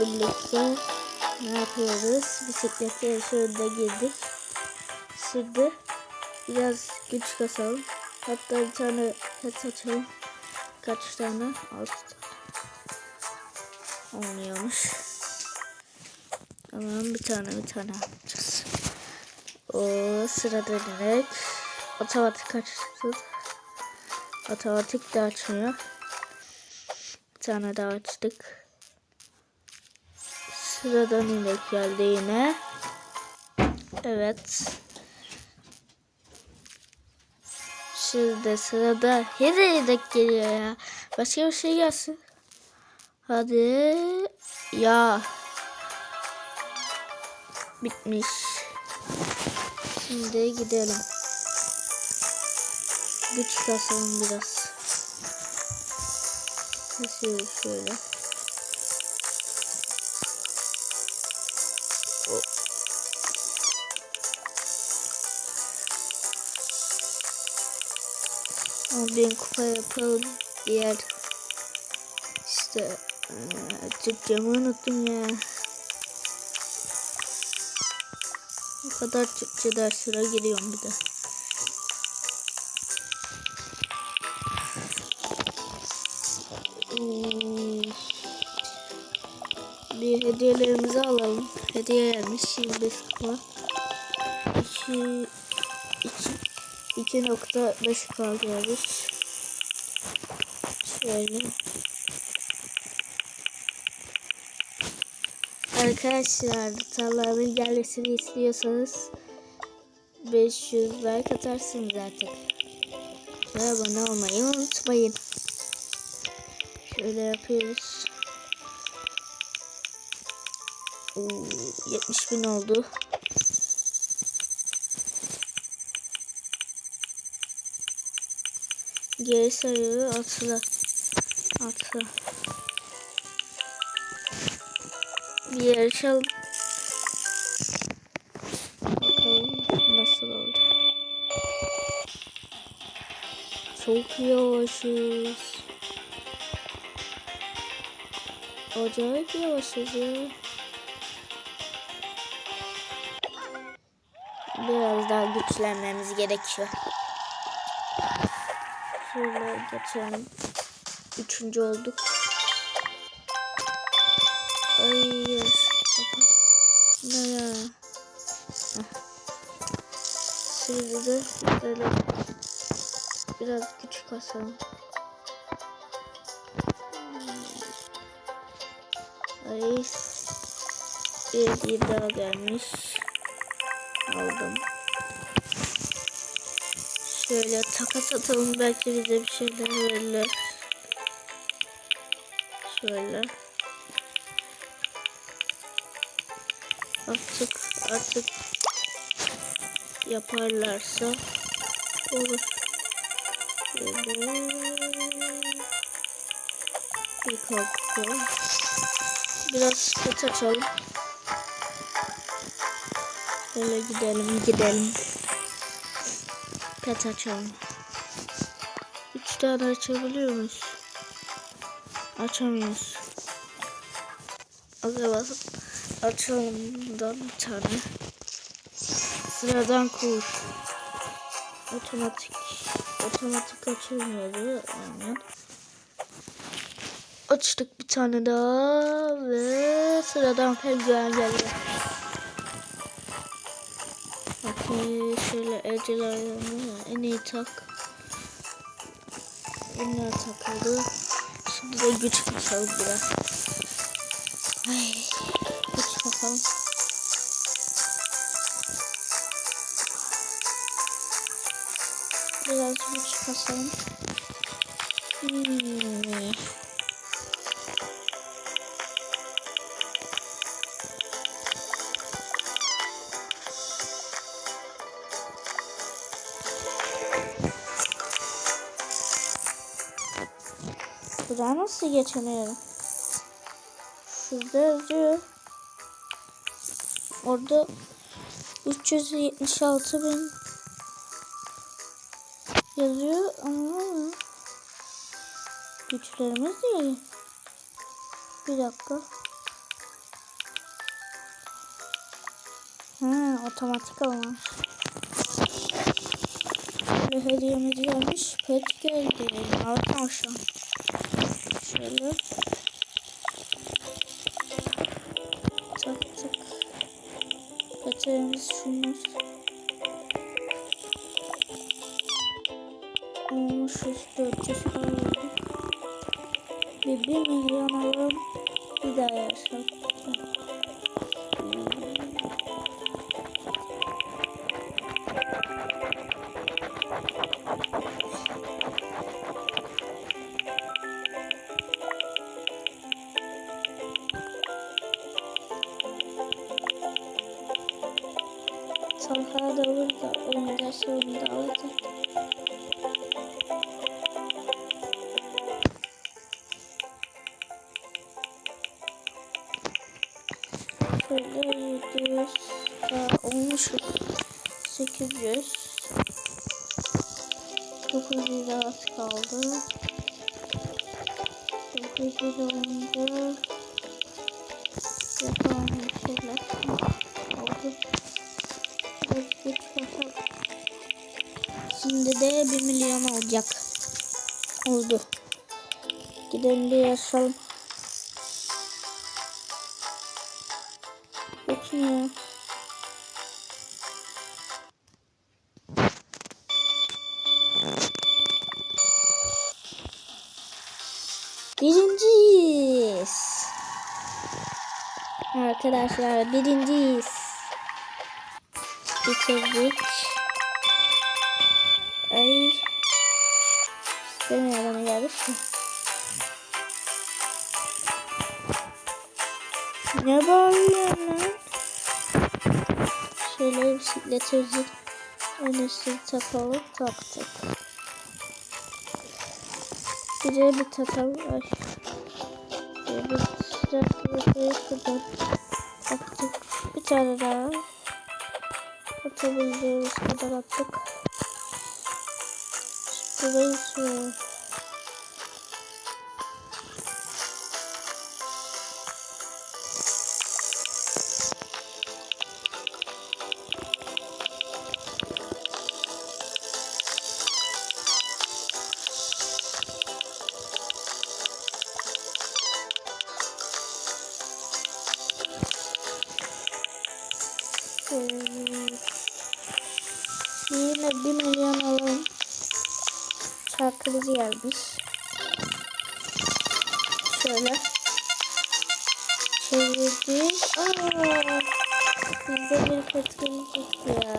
birlikte ne yapıyoruz? Bisiklet yarışına girdik. Şimdi biraz güç kasalım. Hatta bir tane pet açalım. Kaç tane? Altı tane. Olmuyormuş. Tamam bir tane bir tane yapacağız. O sırada direkt otomatik açtı. Otomatik de açmıyor. Bir tane daha açtık. Sıradan inek geldi yine. Evet. Şimdi sırada her inek geliyor ya. Başka bir şey gelsin. Hadi. Ya. Bitmiş. Şimdi gidelim. Güç kasalım biraz. Kesiyoruz şöyle. On bin kupa yapalım. Diğer işte Türkçemi unuttum ya. O kadar Türkçe derslere giriyorum bir de. Bir hediyelerimizi alalım. Hediye gelmiş 25 kupa. 2 2 2.5 kalıyoruz. Şöyle. Arkadaşlar tarlanın gelmesini istiyorsanız 500 like atarsınız artık. Ve abone olmayı unutmayın. Şöyle yapıyoruz. Oo, 70 bin oldu. Geri sayıyor atla. Atla. Bir yarışalım. Bakalım nasıl oldu. Çok yavaşız. Acayip yavaşız ya. Biraz daha güçlenmemiz gerekiyor. Şöyle geçelim. Üçüncü olduk. Ay baba. Ne. Şimdi de böyle biraz güç kasalım. Ay. Bir daha gelmiş. Aldım. Şöyle takas atalım belki bize bir şeyler verirler. Şöyle. Artık artık yaparlarsa olur. Şöyle. Bir kalkıyor. Biraz kötü açalım. Şöyle gidelim gidelim. Pet açalım. Üç tane açabiliyor muyuz? Açamıyoruz. Acaba açalım bundan bir tane. Sıradan kur. Otomatik. Otomatik açılmıyordu. Aynen. Açtık bir tane daha ve sıradan penguen geldi. Bakın şöyle ecel ayağını en iyi tak. Bunlar takıldı. Şimdi de güç kasalım biraz. Ay, güç kasalım. Biraz güç kasalım. Şuradan nasıl geçemiyorum? Şurada yazıyor. Orada 376 bin yazıyor ama güçlerimiz değil. Bir dakika. Ha, otomatik olmuş. Böyle hediyemiz gelmiş. Pet geldi. Arkadaşlar. Şöyle. Tak tak. Petlerimiz şunlar. Olmuşuz 400 falan. Bir 1 milyon alalım. Bir daha yaşayalım. Talha da burada oynayacağız onu da alacak. Şöyle 700 daha olmuşuz. 800 900 az kaldı. 900 olunca yapalım şöyle. Oldu. Şimdi de 1 milyon olacak. Oldu. Gidelim bir yaşayalım. Bakayım ya. Birinciyiz. Arkadaşlar birinciyiz. Bitirdik. Ay. İstemiyor bana geldi. Ne bağırıyorsun lan? Şöyle bisikletimizi önesini takalım. Taktık. De bir takalım. Ay. Bir bir şuradan taktık. Bir tane daha. Atabileceğimiz kadar attık. Burayı şuraya. Şarkımızı gelmiş. Şöyle. Çevirdik. Aa, bizde bir gitti ya.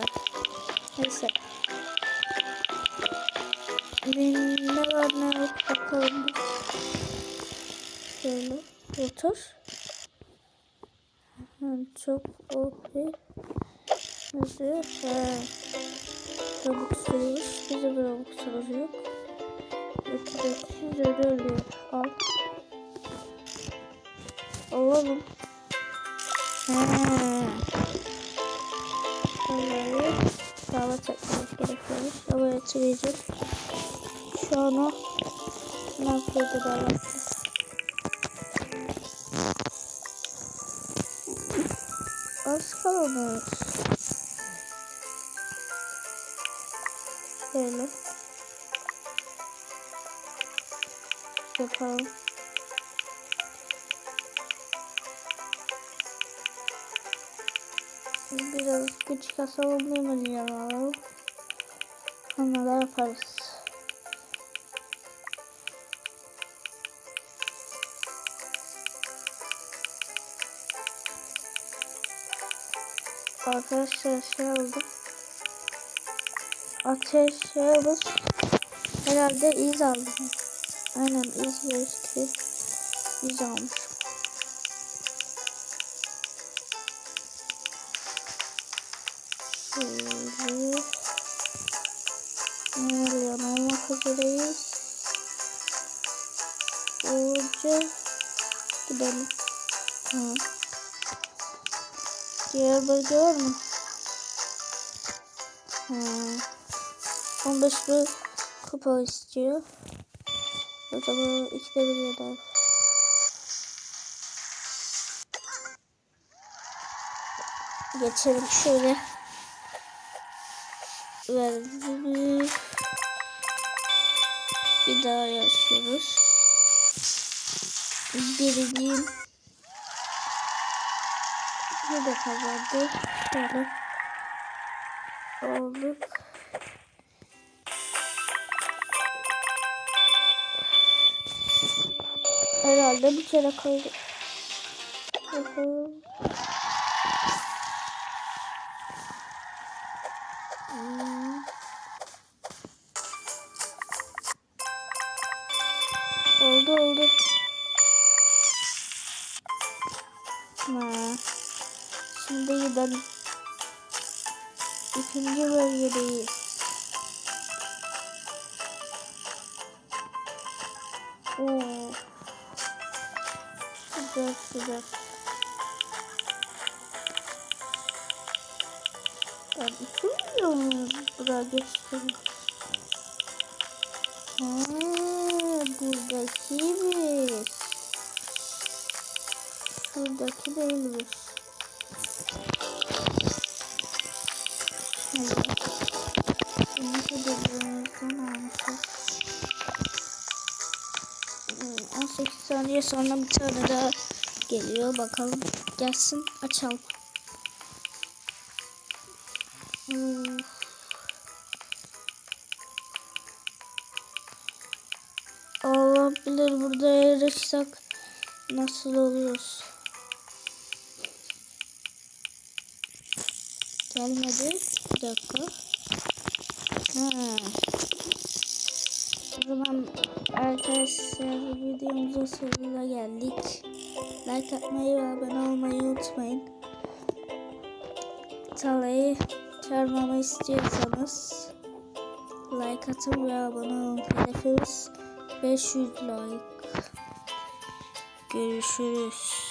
Neyse. Benim ne var ne yok bakalım. Şöyle otur. Çok OP. Nasıl? Ha. Öyle ölüyor. Al. Alalım. Şöyle sağla çekmemiz gerekiyormuş. Ama yatıracağız. Şu an o nasıl da Az kalmış. Şöyle. Yapalım. Biraz kasalım bir milyon alalım. Da yaparız. Arkadaşlar şey oldu. Ateş yağımız herhalde iz aldım. Aynen iz geçti. İz almış. Şöyle. Milyon olmak üzereyiz. Ucu gidelim. Diğer bölge var mı? Hmm. 15 bir kupa istiyor. Zaman ikide bir eder. geçelim şöyle. Verdim. Bir daha yaşıyoruz. Birinciyim. Bir de kazandı. Şöyle. Olduk. Herhalde bir kere. Hmm. Oldu oldu. Ha. Şimdi gidelim. İkinci bölgedeyiz. Oo. Sıcak sıcak. Ben bilmiyorum buraya geçtim. Ha, buradakiymiş. Şuradaki değilmiş. Evet. Saniye sonra bir tane daha geliyor. Bakalım gelsin açalım. Hmm. Allah bilir burada yarışsak nasıl oluyoruz. Gelmedi. Bir dakika. Ha. O zaman arkadaşlar videomuzun sonuna geldik. Like atmayı ve abone olmayı unutmayın. Talayı çağırmamı istiyorsanız like atın ve abone olun. Hedefimiz 500 like. Görüşürüz.